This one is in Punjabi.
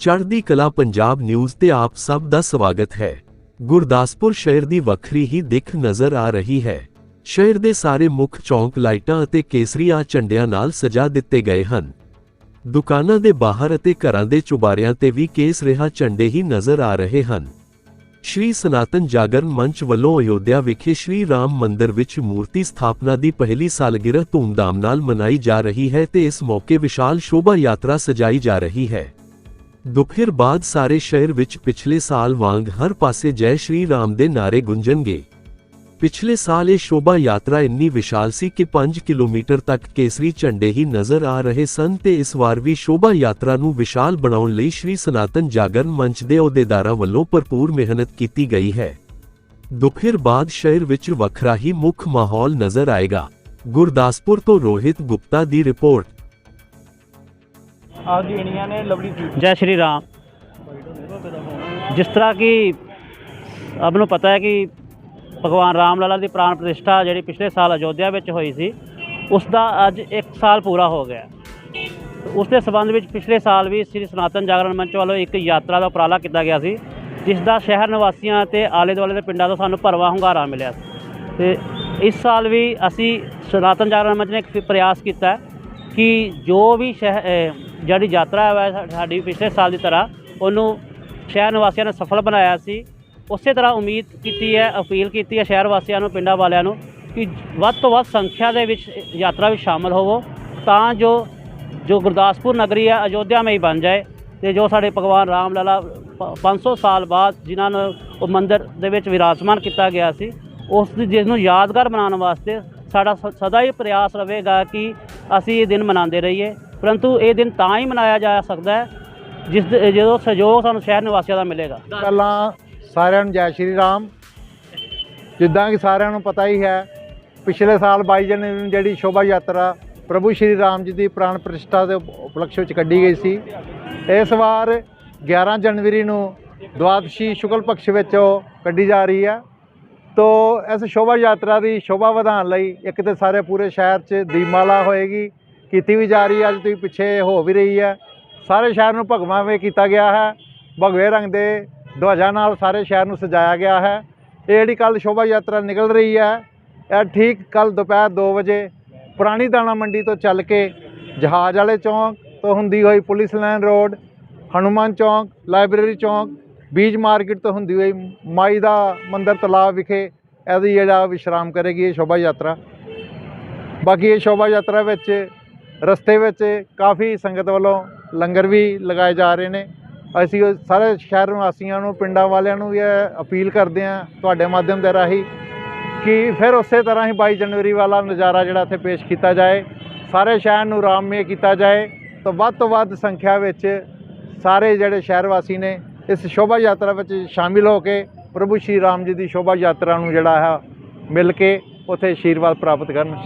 ਚੜ੍ਹਦੀ ਕਲਾ ਪੰਜਾਬ ਨਿਊਜ਼ ਤੇ ਆਪ ਸਭ ਦਾ ਸਵਾਗਤ ਹੈ। ਗੁਰਦਾਸਪੁਰ ਸ਼ਹਿਰ ਦੀ ਵੱਖਰੀ ਹੀ ਦਿੱਖ ਨਜ਼ਰ ਆ ਰਹੀ ਹੈ। ਸ਼ਹਿਰ ਦੇ ਸਾਰੇ ਮੁੱਖ ਚੌਂਕ ਲਾਈਟਾਂ ਅਤੇ ਕੇਸਰੀਆ ਝੰਡਿਆਂ ਨਾਲ ਸਜਾ ਦਿੱਤੇ ਗਏ ਹਨ। ਦੁਕਾਨਾਂ ਦੇ ਬਾਹਰ ਅਤੇ ਘਰਾਂ ਦੇ ਚੁਬਾਰਿਆਂ ਤੇ ਵੀ ਕੇਸ ਰਿਹਾ ਝੰਡੇ ਹੀ ਨਜ਼ਰ ਆ ਰਹੇ ਹਨ। ਸ਼੍ਰੀ ਸਨਾਤਨ ਜਾਗਰਨ ਮੰਚ ਵੱਲੋਂ ਅਯੋਧਿਆ ਵਿਖੇ ਸ਼੍ਰੀ ਰਾਮ ਮੰਦਿਰ ਵਿੱਚ ਮੂਰਤੀ ਸਥਾਪਨਾ ਦੀ ਪਹਿਲੀ ਸਾਲਗਿਰਹ ਧੂਮਧਾਮ ਨਾਲ ਮਨਾਈ ਜਾ ਰਹੀ ਹੈ ਤੇ ਇਸ ਮੌਕੇ ਵਿਸ਼ਾਲ ਸ਼ੋਭਾ ਯਾਤਰਾ ਸਜਾਈ ਜਾ ਰਹੀ ਹੈ। ਦੁਪਹਿਰ ਬਾਅਦ ਸਾਰੇ ਸ਼ਹਿਰ ਵਿੱਚ ਪਿਛਲੇ ਸਾਲ ਵਾਂਗ ਹਰ ਪਾਸੇ ਜੈ ਸ਼੍ਰੀ ਰਾਮ ਦੇ ਨਾਰੇ ਗੁੰਜਣਗੇ ਪਿਛਲੇ ਸਾਲ ਇਹ ਸ਼ੋਭਾ ਯਾਤਰਾ ਇੰਨੀ ਵਿਸ਼ਾਲ ਸੀ ਕਿ 5 ਕਿਲੋਮੀਟਰ ਤੱਕ ਕੇਸਰੀ ਝੰਡੇ ਹੀ ਨਜ਼ਰ ਆ ਰਹੇ ਸਨ ਤੇ ਇਸ ਵਾਰ ਵੀ ਸ਼ੋਭਾ ਯਾਤਰਾ ਨੂੰ ਵਿਸ਼ਾਲ ਬਣਾਉਣ ਲਈ ਸ਼੍ਰੀ ਸਨਾਤਨ ਜਾਗਰਨ ਮੰਚ ਦੇ ਅਹੁਦੇਦਾਰਾਂ ਵੱਲੋਂ ਭਰਪੂਰ ਮਿਹਨਤ ਕੀਤੀ ਗਈ ਹੈ। ਦੁਪਹਿਰ ਬਾਅਦ ਸ਼ਹਿਰ ਵਿੱਚ ਵੱਖਰਾ ਹੀ ਮੁੱਖ ਮਾਹੌਲ ਨਜ਼ਰ ਆਏਗਾ। ਗੁਰਦਾਸਪੁਰ ਤੋਂ ਰੋਹਿਤ ਗੁਪਤਾ ਦੀ ਰਿਪੋਰਟ। ਅੱਜ ਜਿਹੜੀਆਂ ਨੇ ਲਵਲੀ ਸੀਟ ਜੈ ਸ਼੍ਰੀ ਰਾਮ। ਜਿਸ ਤਰ੍ਹਾਂ ਕਿ ਸਭ ਨੂੰ ਪਤਾ ਹੈ ਕਿ ਭਗਵਾਨ ਰਾਮ ਲਾਲਾ ਦੀ ਪ੍ਰਾਣ ਪ੍ਰਤਿਸ਼ਠਾ ਜਿਹੜੀ ਪਿਛਲੇ ਸਾਲ ਅਯੋਧਿਆ ਵਿੱਚ ਹੋਈ ਸੀ, ਉਸ ਦਾ ਅੱਜ 1 ਸਾਲ ਪੂਰਾ ਹੋ ਗਿਆ ਉਸ ਦੇ ਸਬੰਧ ਵਿੱਚ ਪਿਛਲੇ ਸਾਲ ਵੀ ਸ੍ਰੀ ਸਨਾਤਨ ਜਾਗਰਣ ਮੰਚ ਵੱਲੋਂ ਇੱਕ ਯਾਤਰਾ ਦਾ ਉਪਰਾਲਾ ਕੀਤਾ ਗਿਆ ਸੀ, ਜਿਸ ਦਾ ਸ਼ਹਿਰ ਨਿਵਾਸੀਆਂ ਤੇ ਆਲੇ ਦੁਆਲੇ ਦੇ ਪਿੰਡਾਂ ਤੋਂ ਸਾਨੂੰ ਭਰਵਾਂ ਹੁੰਗਾਰਾ ਮਿਲਿਆ ਸੀ। ਤੇ ਇਸ ਸਾਲ ਵੀ ਅਸੀਂ ਸਨਾਤਨ ਜਾਗਰਣ ਮੰਚ ਨੇ ਇੱਕ ਪ੍ਰਯਾਸ ਕੀਤਾ ਕਿ ਜੋ ਵੀ ਸ਼ਹਿ ਜਿਹੜੀ ਯਾਤਰਾ ਹੈ ਸਾਡੀ ਪਿਛਲੇ ਸਾਲ ਦੀ ਤਰ੍ਹਾਂ, ਉਹਨੂੰ ਸ਼ਹਿਰ ਨਿਵਾਸੀਆਂ ਨੇ ਸਫਲ ਬਣਾਇਆ ਸੀ। ਉਸੇ ਤਰ੍ਹਾਂ ਉਮੀਦ ਕੀਤੀ ਹੈ, ਅਪੀਲ ਕੀਤੀ ਹੈ ਸ਼ਹਿਰ ਵਾਸੀਆਂ ਨੂੰ, ਪਿੰਡਾਂ ਵਾਲਿਆਂ ਨੂੰ, ਕਿ ਵੱਧ ਤੋਂ ਵੱਧ ਸੰਖਿਆ ਦੇ ਵਿੱਚ ਯਾਤਰਾ ਵਿੱਚ ਸ਼ਾਮਲ ਹੋਵੋ, ਤਾਂ ਜੋ ਜੋ ਗੁਰਦਾਸਪੁਰ ਨਗਰੀ ਹੈ, ਅਯੋਧਿਆ ਮੇਂ ਹੀ ਬਣ ਜਾਏ ਤੇ ਜੋ ਸਾਡੇ ਭਗਵਾਨ ਰਾਮ ਲਾਲਾ ਪ- 500 ਸਾਲ ਬਾਅਦ ਜਿਨ੍ਹਾਂ ਨੂੰ ਉਹ ਮੰਦਿਰ ਦੇ ਵਿੱਚ ਵਿਰਾਜਮਾਨ ਕੀਤਾ ਗਿਆ ਸੀ, ਉਸ ਦੀ, ਜਿਸ ਨੂੰ ਯਾਦਗਾਰ ਬਣਾਉਣ ਵਾਸਤੇ ਸਾਡਾ ਸ- ਸਦਾ ਹੀ ਪ੍ਰਯਾਸ ਰਹੇਗਾ ਕਿ ਅਸੀਂ ਇਹ ਦਿਨ ਮਨਾਉਂਦੇ ਰਹੀਏ। ਪਰੰਤੂ ਇਹ ਦਿਨ ਤਾਂ ਹੀ ਮਨਾਇਆ ਜਾ ਸਕਦਾ ਹੈ, ਜਿਸ ਜਦੋਂ ਸਹਿਯੋਗ ਸਾਨੂੰ ਸ਼ਹਿਰ ਨਿਵਾਸੀਆਂ ਦਾ ਮਿਲੇਗਾ। ਪਹਿਲਾਂ ਸਾਰਿਆਂ ਨੂੰ ਜੈ ਸ਼੍ਰੀ ਰਾਮ। ਜਿੱਦਾਂ ਕਿ ਸਾਰਿਆਂ ਨੂੰ ਪਤਾ ਹੀ ਹੈ, ਪਿਛਲੇ ਸਾਲ 22 ਜਨਵਰੀ ਨੂੰ ਜਿਹੜੀ ਸ਼ੋਭਾ ਯਾਤਰਾ ਪ੍ਰਭੂ ਸ਼੍ਰੀ ਰਾਮ ਜੀ ਦੀ ਪ੍ਰਾਣ ਪ੍ਰਤਿਸ਼ਠਾ ਦੇ ਉਪਲਕਸ਼ ਵਿੱਚ ਕੱਢੀ ਗਈ ਸੀ। ਇਸ ਵਾਰ 11 ਜਨਵਰੀ ਨੂੰ ਦਵਾਦਸ਼ੀ ਸ਼ੁਕਲ ਪਕਸ਼ ਵਿੱਚ ਉਹ ਕੱਢੀ ਜਾ ਰਹੀ ਹੈ। ਤੋ ਇਸ ਸ਼ੋਭਾ ਯਾਤਰਾ ਦੀ ਸ਼ੋਭਾ ਵਧਾਉਣ ਲਈ ਇੱਕ ਤੇ ਸਾਰੇ ਪੂਰੇ ਸ਼ਹਿਰ 'ਚ ਦੀਪਮਾਲਾ ਹੋਏਗੀ। ਕੀਤੀ ਵੀ ਜਾ ਰਹੀ ਹੈ, ਅੱਜ ਤੁਸੀਂ ਪਿੱਛੇ ਹੋ ਵੀ ਰਹੀ ਹੈ। ਸਾਰੇ ਸ਼ਹਿਰ ਨੂੰ ਭਗਵਾਂ ਵੇ ਕੀਤਾ ਗਿਆ ਹੈ। ਭਗਵੇ ਰੰਗ ਦੇ ਧਵਜਾਂ ਨਾਲ ਸਾਰੇ ਸ਼ਹਿਰ ਨੂੰ ਸਜਾਇਆ ਗਿਆ ਹੈ। ਇਹ ਜਿਹੜੀ ਕੱਲ ਸ਼ੋਭਾ ਯਾਤਰਾ ਨਿਕਲ ਰਹੀ ਹੈ, ਇਹ ਠੀਕ ਕੱਲ ਦੁਪਹਿਰ 2 ਵਜੇ ਪੁਰਾਣੀ ਦਾਣਾ ਮੰਡੀ ਤੋਂ ਚੱਲ ਕੇ ਜਹਾਜ਼ ਵਾਲੇ ਚੌਂਕ ਤੋਂ ਹੁੰਦੀ ਹੋਈ ਪੁਲਿਸ ਲਾਈਨ ਰੋਡ, ਹਨੂਮਾਨ ਚੌਂਕ, ਲਾਇਬ੍ਰੇਰੀ ਚੌਂਕ, ਬੀਜ ਮਾਰਕੀਟ ਤੋਂ ਹੁੰਦੀ ਹੋਈ ਮਾਈ ਦਾ ਮੰਦਰ ਤਲਾਬ ਵਿਖੇ ਇਹਦੀ ਜਿਹੜਾ ਵਿਸ਼ਰਾਮ ਕਰੇਗੀ ਇਹ ਸ਼ੋਭਾ ਯਾਤਰਾ। ਬਾਕੀ ਇਹ ਸ਼ੋਭਾ ਯਾਤਰਾ ਵਿੱਚ ਰਸਤੇ ਵਿੱਚ ਕਾਫੀ ਸੰਗਤ ਵੱਲੋਂ ਲੰਗਰ ਵੀ ਲਗਾਏ ਜਾ ਰਹੇ ਨੇ। ਅਸੀਂ ਉਹ ਸਾਰੇ ਸ਼ਹਿਰ ਨਿਵਾਸੀਆਂ ਨੂੰ, ਪਿੰਡਾਂ ਵਾਲਿਆਂ ਨੂੰ ਵੀ ਅਪੀਲ ਕਰਦੇ ਹਾਂ ਤੁਹਾਡੇ ਮਾਧਿਅਮ ਦੇ ਰਾਹੀਂ ਕਿ ਫਿਰ ਉਸੇ ਤਰ੍ਹਾਂ ਹੀ 22 ਜਨਵਰੀ ਵਾਲਾ ਨਜ਼ਾਰਾ ਜਿਹੜਾ ਇੱਥੇ ਪੇਸ਼ ਕੀਤਾ ਜਾਏ। ਸਾਰੇ ਸ਼ਹਿਰ ਨੂੰ ਰਾਮਮय ਕੀਤਾ ਜਾਏ। ਤਾਂ ਵੱਧ ਤੋਂ ਵੱਧ ਸੰਖਿਆ ਵਿੱਚ ਸਾਰੇ ਜਿਹੜੇ ਸ਼ਹਿਰ ਵਾਸੀ ਨੇ, ਇਸ ਸ਼ੋਭਾ ਯਾਤਰਾ ਵਿੱਚ ਸ਼ਾਮਿਲ ਹੋ ਕੇ ਪ੍ਰਭੂ ਸ਼੍ਰੀ ਰਾਮ ਜੀ ਦੀ ਸ਼ੋਭਾ ਯਾਤਰਾ ਨੂੰ ਜਿਹੜਾ ਹੈ, ਮਿਲ ਕੇ ਉੱਥੇ ਆਸ਼ੀਰਵਾਦ ਪ੍ਰਾਪਤ ਕਰਨ।